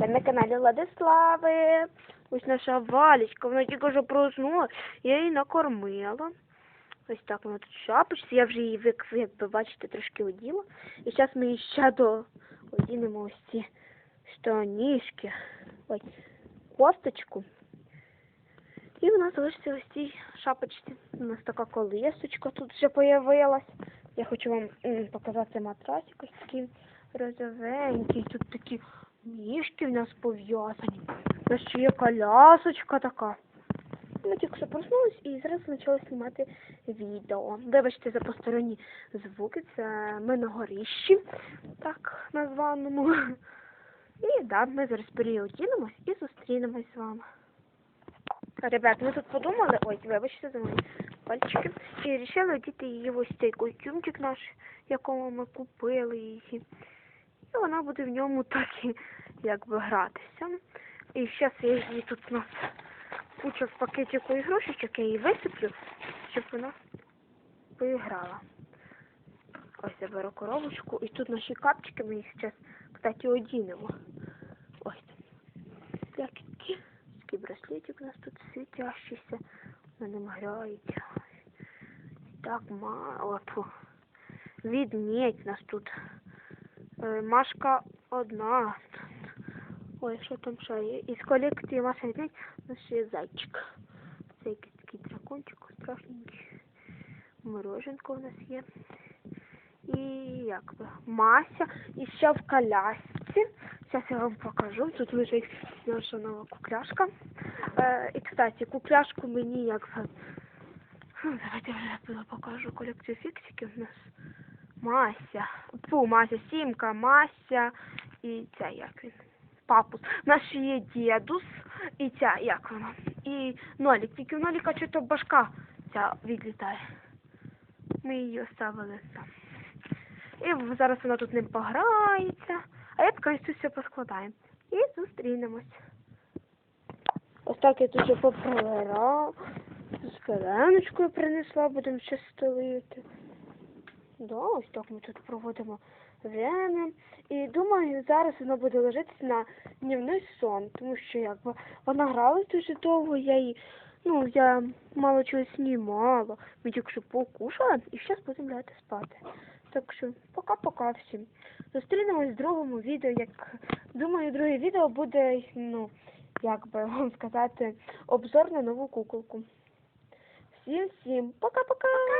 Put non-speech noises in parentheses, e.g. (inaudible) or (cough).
Ви на каналі Владислави. Ось наша Валечка, вона тільки що проснула, я її накормила. Ось так вона тут шапочці, я вже її, як, як ви бачите, трошки оділа. І зараз ми її ще до одінемо ось ці штанішки. Ой, кофточку. І вона залишиться ось цій шапочці. У нас така колесочка тут вже появилась. Я хочу вам показати матрасик ось такий розовенький. Тут такі ніжки в нас пов'язані. У нас ще є колясочка така. Ми тільки що проснулись і зараз почали знімати відео. Вибачте за посторонні звуки, це ми на горищі, так названому. (laughs) І да, ми зараз переодінемось і зустрінемось з вами. Ребят, ми тут подумали, ой, вибачте за мої пальчики, і вирішили одіти її ось цей костюмчик наш, якому ми купили її. І вона буде в ньому так і якби гратися. І зараз я її тут у нас куча в пакетику ігрушечок, я її висиплю, щоб вона поіграла. Ось я беру коробочку, і тут наші капчики, ми їх зараз, кстати, одінемо. Ось. Такий браслетик у нас тут світящийся, на ним грається. Так, ма... От, відміть нас тут. Е, Машка одна. Ой, що там ще є? Із колекції Маша відміть у нас ще є зайчик. Це якийсь такий дракончик страшненький. Мороженко у нас є. І як би Мася. І ще в колясці. Зараз я вам покажу. Тут лежить наша нова кукляшка. Е, і, кстати, кукляшку мені як... Давайте я вже покажу колекцію фіксиків у нас. Мася. Фу, Мася, Сімка, Мася і ця як він. Папус. У нас ще є дідус і ця, як вона. І Нолік. Тільки у Ноліка чого башка ця відлітає. Ми її оставили там. І зараз вона тут ним пограється. А я поки тут все поскладаємо. І зустрінемось. Ось так я тут вже поприбирала. З принесла, будемо ще стелити. Да, ось так ми тут проводимо время. І думаю, зараз воно буде лежати на днівний сон, тому що якби вона гралась дуже довго, я її, ну, я мало чого знімала. Ми тільки покушала і зараз будемо лягати спати. Так що пока-пока всім. Зустрінемось в другому відео, як думаю, друге відео буде, ну, як би вам сказати, обзор на нову куколку. Всім всім пока-пока!